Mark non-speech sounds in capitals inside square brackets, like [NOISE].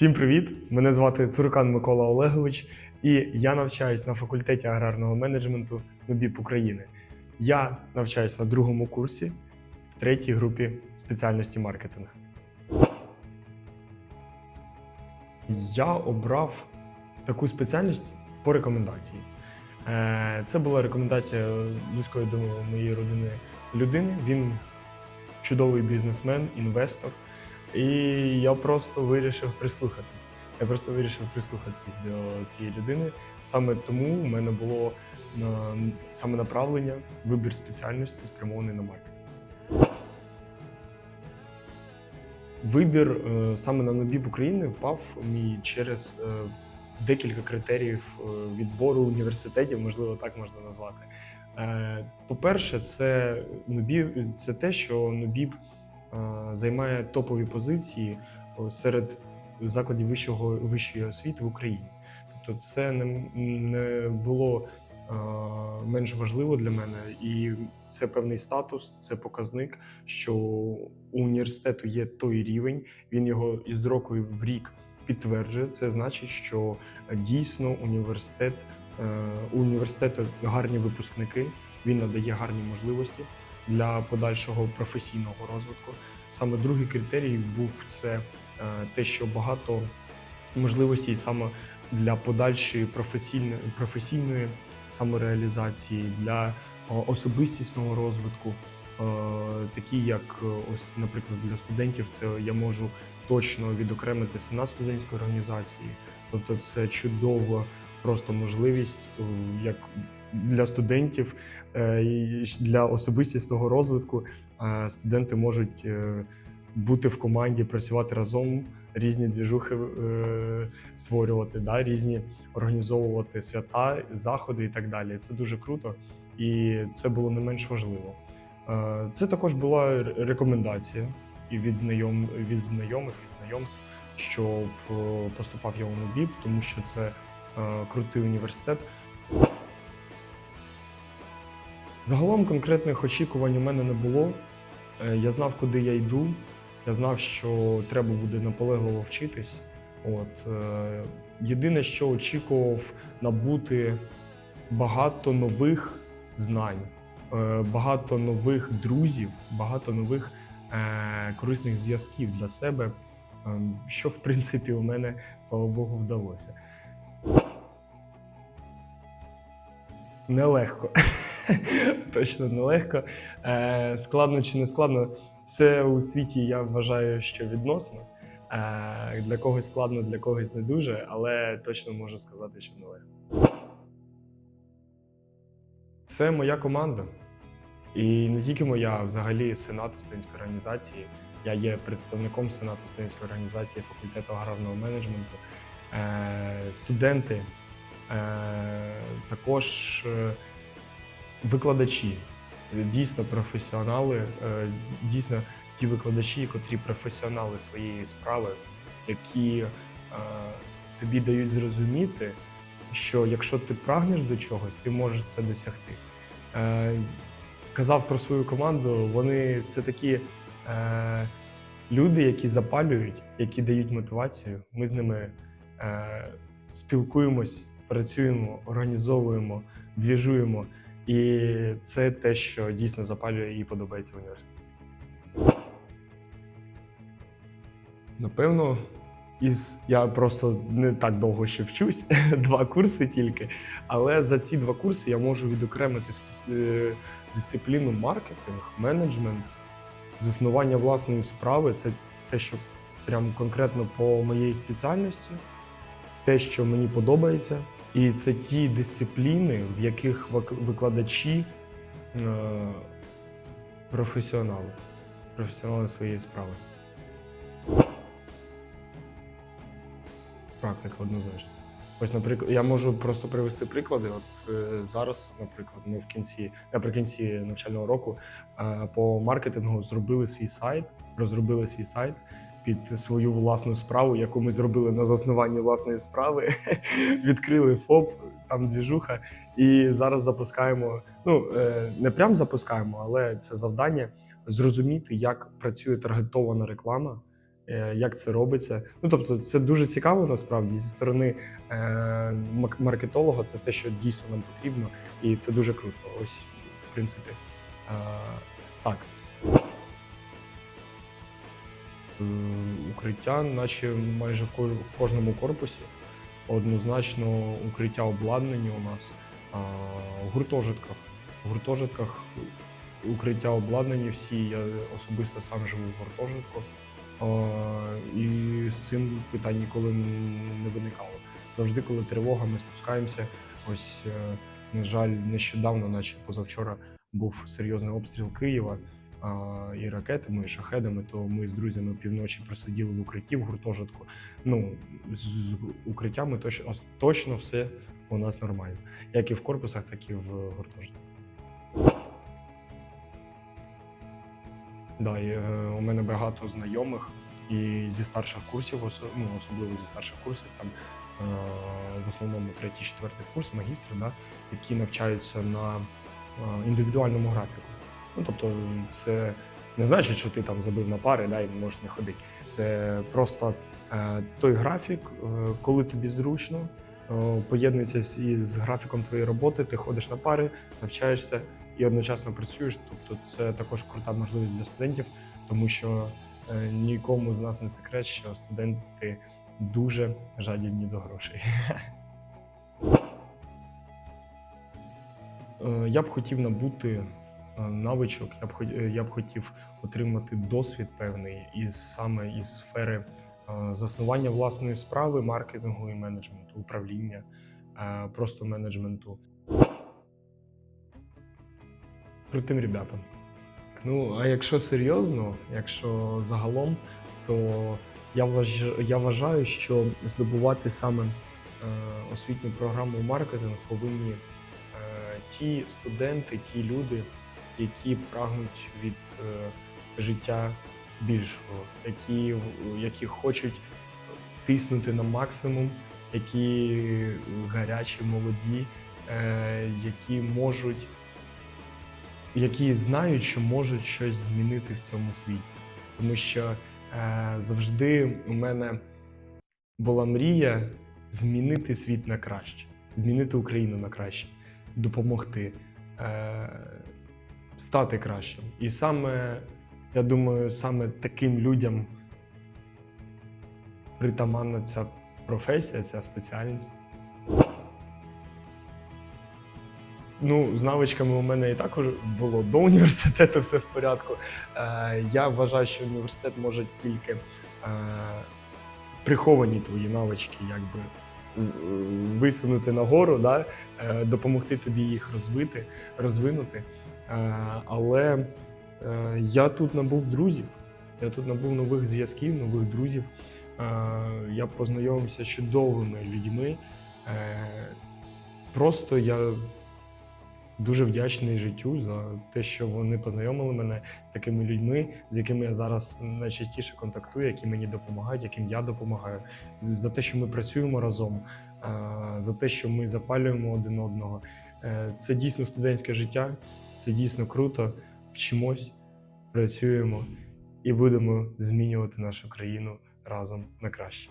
Всім привіт! Мене звати Цуркан Микола Олегович, і я навчаюсь на факультеті аграрного менеджменту НУБІП України. Я навчаюсь на другому курсі в третій групі спеціальності маркетинг. Я обрав таку спеціальність по рекомендації. Е, Це була рекомендація близької до моєї родини людини. Він чудовий бізнесмен, інвестор. І я просто вирішив прислухатись. Я просто вирішив прислухатись до цієї людини. Саме тому в мене було е, саме направлення, вибір спеціальності спрямований на маркетинг. Вибір е, саме на НОБІП України впав мій через е, декілька критеріїв відбору університетів, можливо, так можна назвати. По-перше, це НОБІП, це те, що НОБІП е, займає топові позиції е, серед закладів вищого вищої освіти в Україні. Тобто, це не, не було е, менш важливо для мене, і це певний статус, це показник, що у університету є той рівень, він його із року в рік підтверджує. Це значить, що е, дійсно університет е, у університету гарні випускники, він надає гарні можливості для подальшого професійного розвитку. Саме другий критерій був це е, те, що багато можливостей саме для подальшої професійної професійної самореалізації, для особистісного розвитку, Е, такі як е, ось, наприклад, для студентів, це я можу точно відокремити сенат студентської організації. Тобто, це чудова просто можливість е, як для студентів е, для особистісного розвитку. е, Студенти можуть е, бути в команді, працювати разом, різні двіжухи створювати, да, різні організовувати свята, заходи і так далі. Це дуже круто, і це було не менш важливо. Це також була рекомендація і від знайом від знайомих, від знайомств, щоб поступав я у НУБІП, тому що це крутий університет. Загалом конкретних очікувань у мене не було. Е, Я знав, куди я йду. Я знав, що треба буде наполегливо вчитись. От е, єдине, що очікував набути багато нових знань, е, багато нових друзів, багато нових корисних зв'язків для себе, е, що в принципі у мене, слава Богу, вдалося. Нелегко. [LAUGHS] Точно нелегко. Е, складно чи не складно, все у світі я вважаю, що відносно. Е, для когось складно, для когось не дуже, але точно можу сказати, що нелегко. Це моя команда. І не тільки моя, взагалі Сенату студентської організації. Я є представником Сенату студентської організації факультету аграрного менеджменту. Е, студенти, е, також е, викладачі, дійсно професіонали, е, дійсно ті викладачі, котрі професіонали своєї справи, які е, тобі дають зрозуміти, що якщо ти прагнеш до чогось, ти можеш це досягти. Е, казав про свою команду, вони це такі люди, які запалюють, які дають мотивацію. Ми з ними е, спілкуємось, працюємо, організовуємо, двіжуємо. І це те, що дійсно запалює і подобається в університеті. Напевно, із я просто не так довго ще вчусь, [LAUGHS] два курси тільки. Але за ці два курси я можу відокремити е, дисципліну маркетинг, менеджмент, заснування власної справи. Це те, що прям конкретно по моєї спеціальності, те, що мені подобається. І це ті дисципліни, в яких викладачі е, професіонали, професіонали своєї справи. Практика однозначно. Ось, наприклад, я можу просто привести приклади. От е, зараз, наприклад, ми в кінці, наприкінці навчального року е, по маркетингу зробили свій сайт, розробили свій сайт під свою власну справу, яку ми зробили на заснуванні власної справи. [LAUGHS] Відкрили ФОП, там двіжуха, і зараз запускаємо. Ну е, не прям запускаємо, але це завдання зрозуміти, як працює таргетована реклама, е, як це робиться. Ну тобто, це дуже цікаво насправді зі сторони е, маркетолога. Це те, що дійсно нам потрібно, і це дуже круто. Ось, в принципі, е, так. Укриття, наче майже в кожному корпусі. Однозначно, укриття обладнані у нас в гуртожитках. В гуртожитках укриття обладнані всі. Я особисто сам живу в гуртожитку. І з цим питань ніколи не виникало. Завжди, коли тривога, ми спускаємося. Ось, е, на жаль, нещодавно, наче позавчора, був серйозний обстріл Києва і ракетами, і шахедами, то ми з друзями півночі просиділи в укритті в гуртожитку. Ну, з, укриттями точно, точно все у нас нормально. Як і в корпусах, так і в гуртожитку. Да, і, е, у мене багато знайомих і зі старших курсів, ну, особливо зі старших курсів, там е, в основному третій, четвертий курс, магістри, да, які навчаються на е, індивідуальному графіку. Ну, тобто, це не значить, що ти там забив на пари да, і можеш не ходити. Це просто е, той графік, е, коли тобі зручно, е, поєднується із графіком твоєї роботи, ти ходиш на пари, навчаєшся і одночасно працюєш. Тобто, це також крута можливість для студентів, тому що е, нікому з нас не секрет, що студенти дуже жадібні до грошей. [LAUGHS] Е, Я б хотів набути навичок, я б е, я б хотів отримати досвід певний із саме із сфери е, заснування власної справи, маркетингу і менеджменту, управління, е, просто менеджменту. Крутим ребятам. Ну, а якщо серйозно, якщо загалом, то я я вважаю, що здобувати саме е, освітню програму маркетинг повинні е, ті студенти, ті люди, які прагнуть від е, життя більшого, які, які хочуть тиснути на максимум, які гарячі, молоді, е, які можуть, які знають, що можуть щось змінити в цьому світі. Тому що е, завжди у мене була мрія змінити світ на краще, змінити Україну на краще, допомогти, стати кращим. І саме, я думаю, саме таким людям притаманна ця професія, ця спеціальність. Ну, з навичками у мене і також було до університету все в порядку. Е, я вважаю, що університет може тільки е, приховані твої навички, якби висунути нагору, да? е, допомогти тобі їх розвити, розвинути. Е, але е, я тут набув друзів, я тут набув нових зв'язків, нових друзів. Е, я познайомився з чудовими людьми. Просто я дуже вдячний життю за те, що вони познайомили мене з такими людьми, з якими я зараз найчастіше контактую, які мені допомагають, яким я допомагаю, за те, що ми працюємо разом, за те, що ми запалюємо один одного. Е, Це дійсно студентське життя, це дійсно круто. Вчимось, працюємо і будемо змінювати нашу країну разом на краще.